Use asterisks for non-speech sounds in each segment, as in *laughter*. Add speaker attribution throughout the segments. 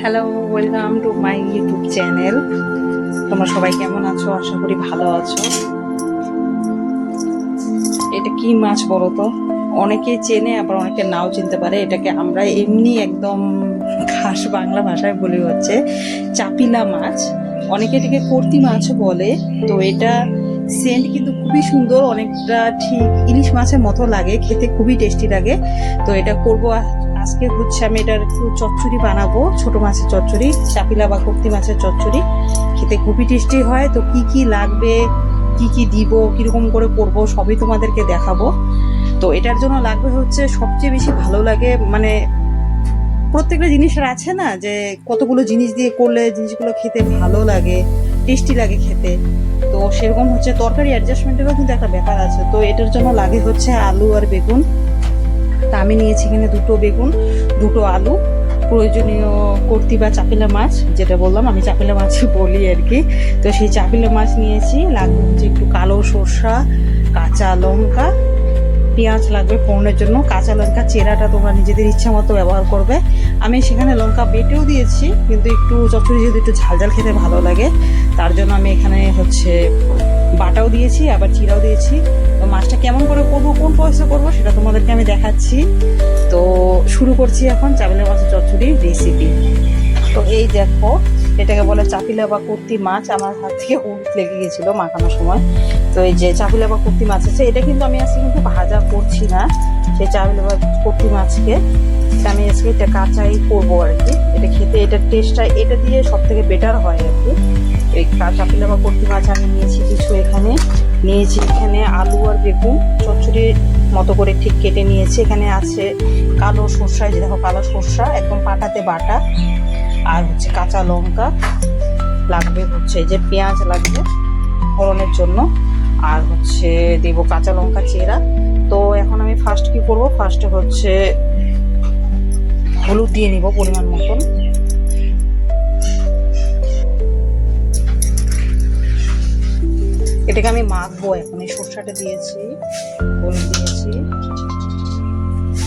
Speaker 1: Hello welcome to my YouTube channel তোমরা সবাই কেমন আছো? আশা করি ভালো আছো। এটা কি মাছ বলো তো? অনেকে চেনে, আবার অনেকে নাও চিনতে পারে। এটাকে আমরা এমনি একদম খাস বাংলা ভাষায় বলি হচ্ছে চাপিলা মাছ। অনেকে এটাকে কর্তি মাছও বলে। তো এটা সেন্ট কিন্তু খুবই সুন্দর, অনেকটা ঠিক ইলিশ মাছের মতো লাগে, খেতে খুবই টেস্টি লাগে। তো এটা করব আজকে হচ্ছে আমি এটার একটু চচ্চড়ি বানাবো, ছোট মাছের চচ্চড়ি, চাপিলা বা কর্তি মাছের চচ্চড়ি। খেতে খুবই টেস্টি হয়, তো কি কি লাগবে, কি কি দিব, কীরকম করে করব, সবই তোমাদেরকে দেখাবো। তো এটার জন্য লাগবে হচ্ছে সবচেয়ে বেশি ভালো লাগে মানে প্রত্যেকটা জিনিসের আছে না, যে কতগুলো জিনিস দিয়ে করলে জিনিসগুলো খেতে ভালো লাগে টেস্টি লাগে খেতে। তো সেরকম হচ্ছে তরকারি অ্যাডজাস্টমেন্টেরও কিন্তু একটা ব্যাপার আছে। তো এটার জন্য লাগে হচ্ছে আলু আর বেগুন। তা আমি নিয়েছি এখানে দুটো বেগুন, দুটো আলু, প্রয়োজনীয় কর্তি বা চাপিলা মাছ, যেটা বললাম, আমি চাপিলা মাছ *laughs* বলি আর কি। তো সেই চাপিলা মাছ নিয়েছি, লাগবে হচ্ছে একটু কালো সর্ষা, কাঁচা লঙ্কা, পেঁয়াজ লাগবে ফোড়নের জন্য। কাঁচা লঙ্কা চেরাটা তোমরা নিজেদের ইচ্ছা মতো ব্যবহার করবে। আমি সেখানে লঙ্কা বেটেও দিয়েছি, কিন্তু একটু চচ্চড়ি যদি একটু ঝাল ঝাল খেতে ভালো লাগে, তার জন্য আমি এখানে হচ্ছে বাটাও দিয়েছি, আবার চিরাও দিয়েছি। তো মাছটা কেমন করে করব, কোন পয়সা করব সেটা তোমাদেরকে আমি দেখাচ্ছি। তো শুরু করছি এখন চাবেলের মাছের চচ্চড়ির রেসিপি তো এই দেখো এটাকে বলে চাপিলা বা কুর্তি মাছ আমার হাত থেকে উঠ লেগে গেছিল মাখানোর সময়। তো এই যে চাপিলা বা কুর্তি মাছ আছে, এটা কিন্তু আমি আজকে কিন্তু ভাজা করছি না, সেই চাপিলা বা কুর্তি মাছকে। আমি আজকে এটা কাঁচাই করব আর কি। এটা খেতে এটার টেস্টটা এটা দিয়ে সব থেকে বেটার হয় আর কি। এই চাপিলা বা কুর্তি মাছ আমি নিয়েছি কিছু এখানে। নিয়েছি এখানে আলু আর বেগুন চচ্চড়ির মতো করে ঠিক কেটে নিয়েছি। এখানে আছে কালো সর্ষা যে দেখো কালো সর্ষা, একদম পাটাতে বাটা। আর হচ্ছে কাঁচা লঙ্কা লাগবে হচ্ছে যে পেঁয়াজ লাগবে ফোড়নের জন্য। আর হচ্ছে দেবো কাঁচা লঙ্কা চেরা। তো এখন আমি ফার্স্ট কি করব? ফার্স্টে হচ্ছে হলুদ দিয়ে নিব পরিমাণ মতন। এটাকে আমি মাখবো এখন। এই সর্ষাটা দিয়েছি, হলুদ দিয়েছি।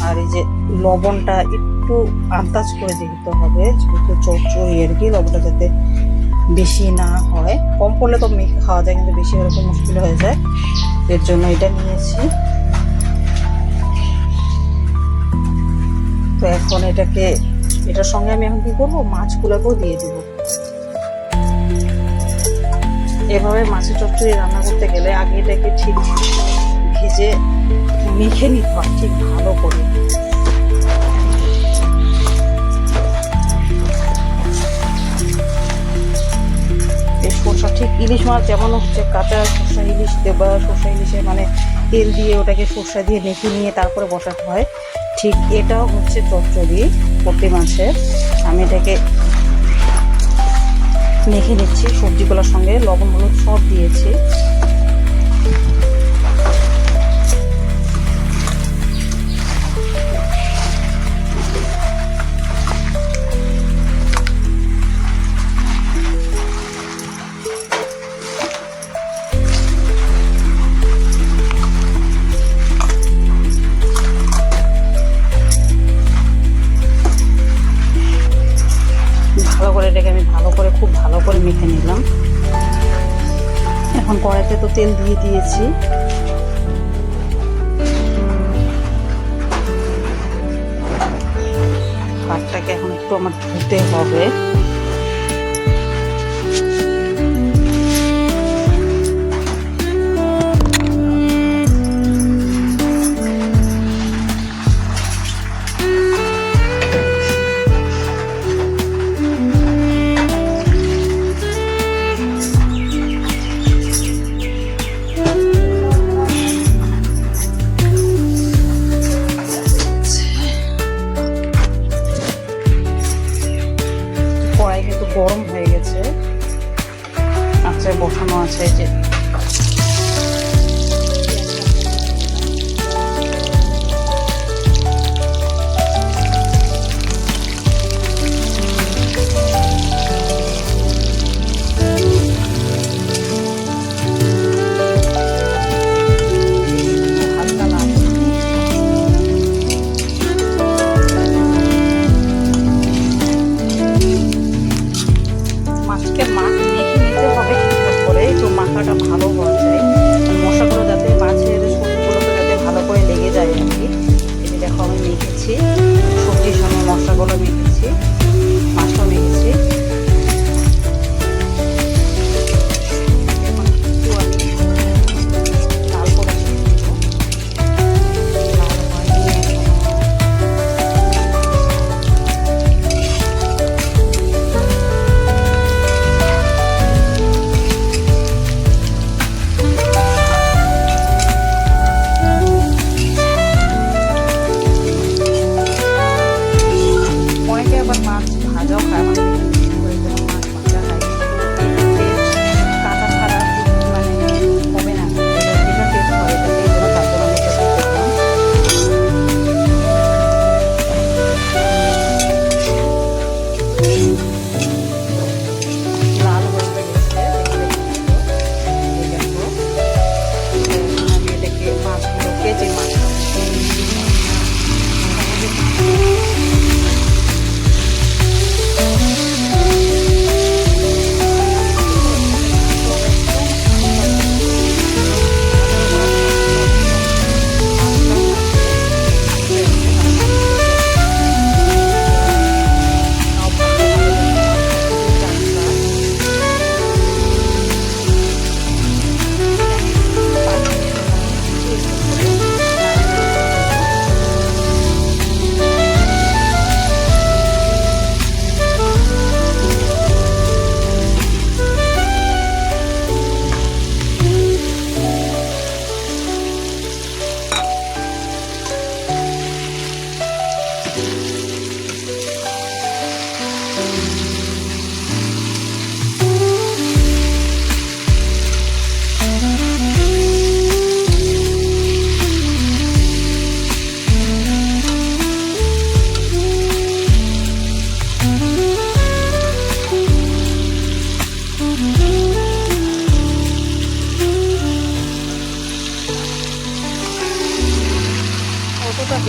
Speaker 1: আর এই যে লবণটা একটু আন্দাজ করে দিতে হবে, যেহেতু চচ্চড়ি আর কি লবণটা যাতে বেশি না হয়। কম পড়লে তো মেখে খাওয়া যায়, কিন্তু বেশি হলে তো মুশকিল হয়ে যায়। এর জন্য এটা নিয়েছি। তো এখন এটাকে, এটার সঙ্গে আমি এখন কি করব? মাছগুলোকেও দিয়ে দিব। এভাবে মাছের চচ্চড়ি রান্না করতে গেলে আগে এটাকে ঠিক ভেজে মেখে নিতে হয়, ঠিক ভালো করে। এই সর্ষা ঠিক ইলিশ মাছ যেমন হচ্ছে কাঁচা সর্ষা ইলিশ, দেবা সর্ষা ইলিশে মানে তেল দিয়ে ওটাকে সর্ষা দিয়ে মেখে নিয়ে তারপরে বসাতে হয়। ঠিক এটাও হচ্ছে চচ্চড়ি প্রতি মাসে আমি এটাকে মেখে নিচ্ছি, সবজিগুলোর সঙ্গে লবণ, হলুদ সব দিয়েছি। মেখে নিলাম। এখন কড়াইতে তো তেল দিয়ে দিয়েছি। ভাতটাকে এখন একটু আমার ধুতে হবে। আছে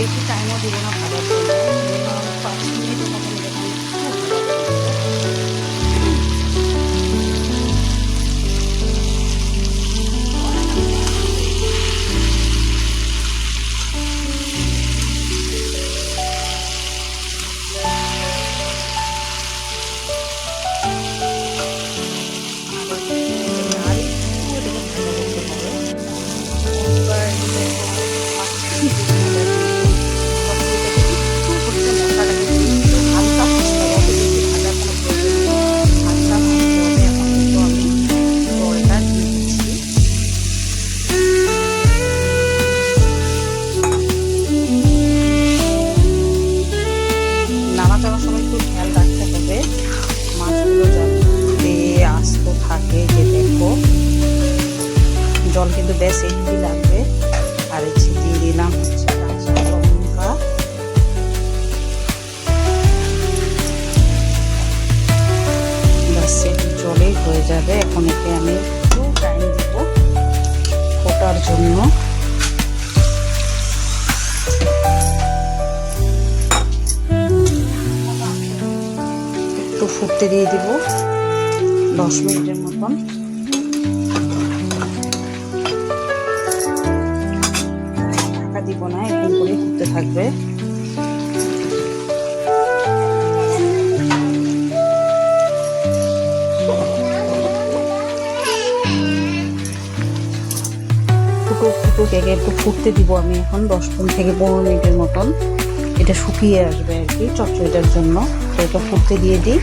Speaker 1: বেশি টাইমও দিব না ভাজার এখন একে আমি একটু টাইম দেবো ফোটার জন্য। একটু ফুটতে দিয়ে দিব দশ মিনিটের মতন। ঢাকা দিব না, এরকম করে ফুটতে থাকবে। ফুটুক একটু ফুটতে দিব আমি এখন, দশ মিনিট থেকে পনেরো মিনিটের মতন। এটা শুকিয়ে আসবে আর কি চচ্চড়িটার জন্য। তো এটা ফুটতে দিয়ে দিই।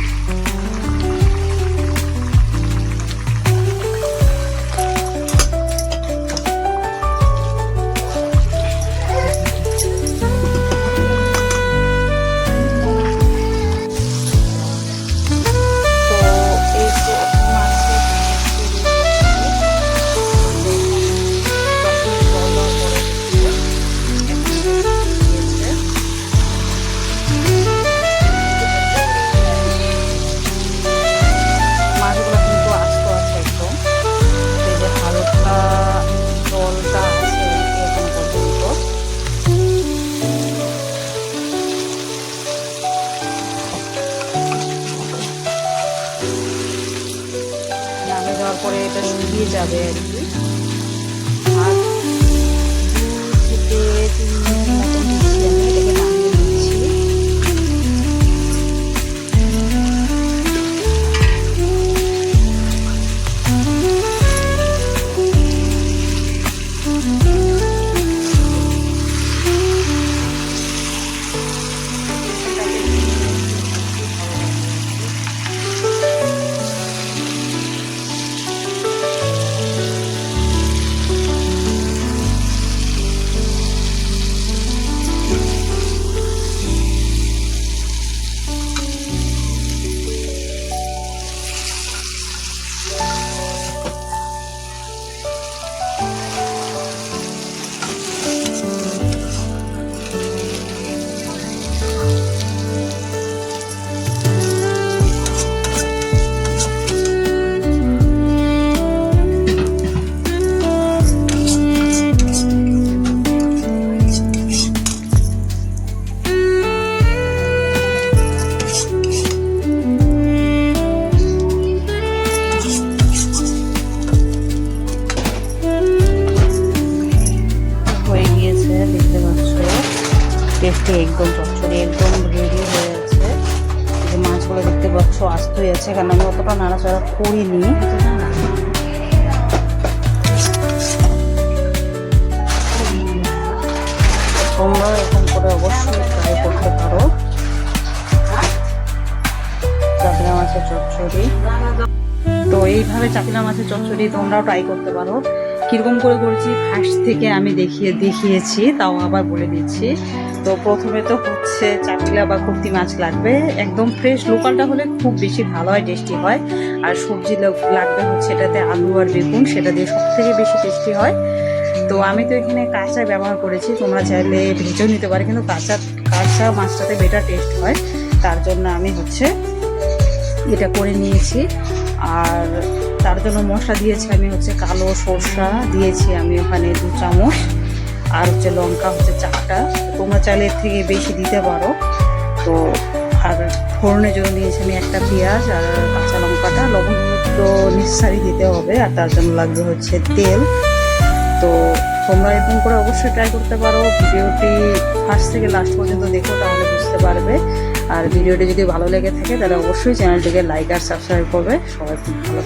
Speaker 1: পরে এটা শুকিয়ে যাবে আর কি। আর দু থেকে তিন মতো মতন আস্তই আছে আমি অতটা নাড়াচাড়া করিনি। তোমরা এরকম করে অবশ্যই ট্রাই করতে পারো। চাপিলা মাছের চচ্চড়ি। তো এইভাবে চাপিলা মাছের চচ্চড়ি তোমরাও ট্রাই করতে পারো। কীরকম করে করেছি ফার্স্ট থেকে আমি দেখিয়ে দেখিয়েছি, তাও আবার বলে দিচ্ছি। তো প্রথমে তো হচ্ছে চাপিলা বা কুর্তি মাছ লাগবে। একদম ফ্রেশ লোকালটা হলে খুব বেশি ভালো হয় টেস্টি হয়। আর সবজি লাগবে হচ্ছে এটাতে আলু আর বেগুন, সেটা দিয়ে সব থেকে বেশি টেস্টি হয়। তো আমি তো এখানে কাঁচা ব্যবহার করেছি, তোমরা চাইলে ভেজেও নিতে পারো, কিন্তু কাঁচা কাঁচা মাছটাতে বেটার টেস্ট হয়। তার জন্য আমি হচ্ছে এটা করে নিয়েছি। আর তার জন্য মশলা দিয়েছি আমি হচ্ছে কালো সরষা, দিয়েছি আমি ওখানে দু চামচ। আর হচ্ছে লঙ্কা, হচ্ছে চারটা তোমরা চাইলে এর থেকে বেশি দিতে পারো। তো আর ফোড়নের জন্য দিয়েছি আমি একটা পেঁয়াজ আর কাঁচা লঙ্কাটা। লবণ তো নিঃসারি দিতে হবে আর তার জন্য লাগবে হচ্ছে তেল। তো তোমরা এরকম করে অবশ্যই ট্রাই করতে পারো। ভিডিওটি ফার্স্ট থেকে লাস্ট পর্যন্ত দেখো, তাহলে বুঝতে পারবে। আর ভিডিওটি যদি ভালো লেগে থাকে, তাহলে অবশ্যই চ্যানেলটিকে লাইক আর সাবস্ক্রাইব করবে। সবাই খুব ভালো